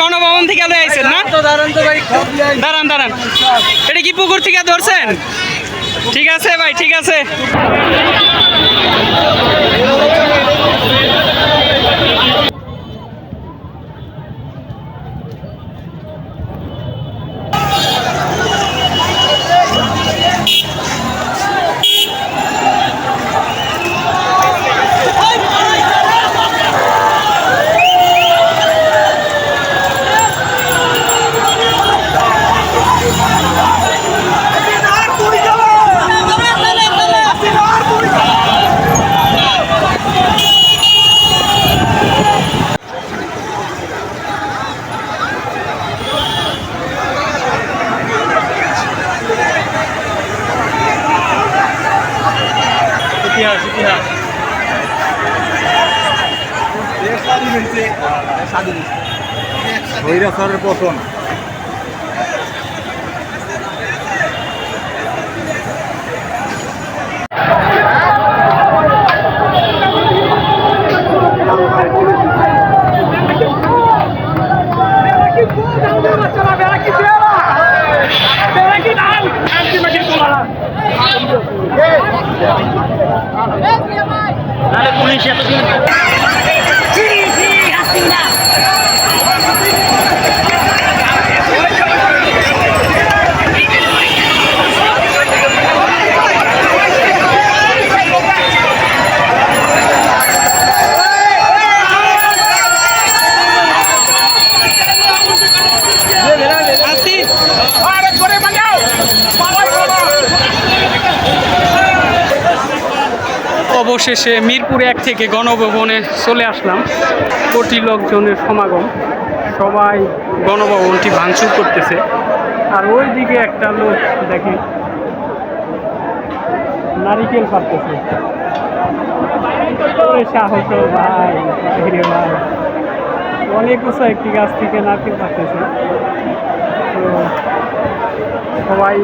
গণভবন থেকে না? দাঁড়ান দাঁড়ান। এটা কি পুকুর থেকে ধরছেন? ঠিক আছে ভাই, ঠিক আছে। ইতিহাস ইতিহাস। ভৈরসরের পতন। পুলিশ এতদিন অবশেষে মিরপুর এক থেকে গণভবনে চলে আসলাম। কোটি লোকজনের সমাগম। সবাই গণভবনটি ভাঙচুর করতেছে। আর ওই দিকে একটা লোক দেখেন নারিকেল পারতেছে সাহস ভাই ভাই। অনেক উঁচা একটি গাছ থেকে নারকেল পারতেছে তো সবাই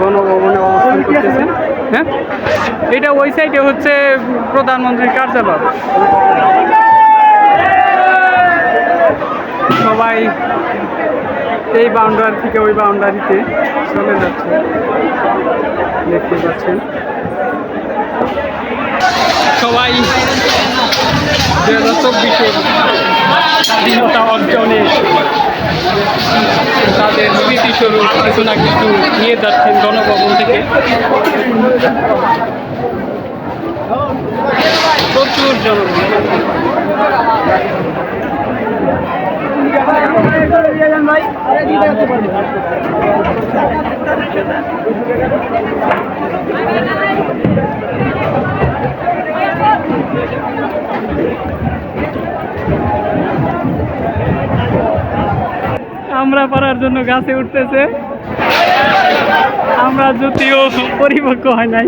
গণভবনে অবস্থান করতেছে। হ্যাঁ? এটা ওই সাইডে হচ্ছে প্রধানমন্ত্রীর কার্যালয়। সবাই এই বাউন্ডারি থেকে ওই বাউন্ডারিতে চলে যাচ্ছে। দেখতে পাচ্ছেন। সবাই দু হাজার চব্বিশের স্বাধীনতা অর্জনে তাদের স্মৃতিস্বরূপ কিছু না কিছু নিয়ে যাচ্ছেন গণভবন থেকে। প্রচুর জনগণ। আমরা পারার জন্য গাছে উঠতেছে। আমরা যদিও পরিপক্ক হয় নাই।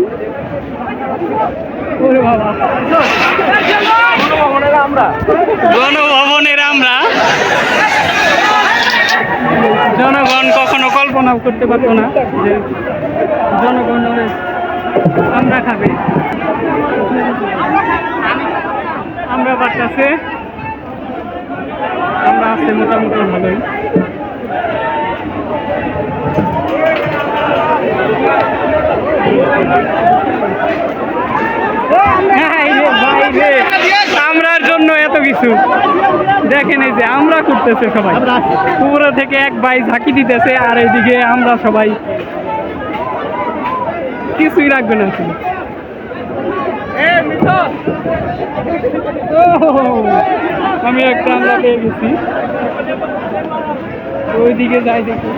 গণভবনের আমরা। জনগণ কখনো কল্পনা করতে পারতো না যে জনগণের আমরা খাবে। আমরা বাড়তেছে আমরা আছে মোটামুটি ভালোই। আমরার জন্য এত কিছু। দেখেন এই যে আমরা করতেছে সবাই। পুরো থেকে এক ভাই ঝাঁকি দিতেছে, আর এইদিকে আমরা সবাই কিছুই রাখবে না আমি একটা আমরা পেয়ে গেছি। ওইদিকে যাই দেখি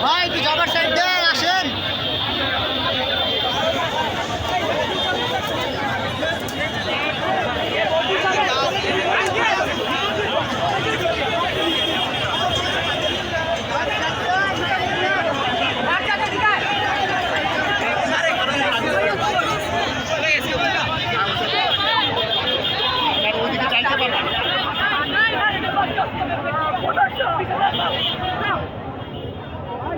ভাই একটু যাবার সাইড দেন আসেন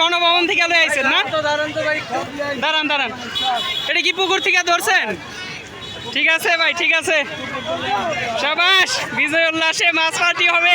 গণভবন থেকে লয়ে আইছেন না? দাঁড়ান দাঁড়ান। এটা কি পুকুর থেকে ধরছেন? ঠিক আছে ভাই, ঠিক আছে। সবাস, বিজয় উল্লাসে মাছ পার্টি হবে।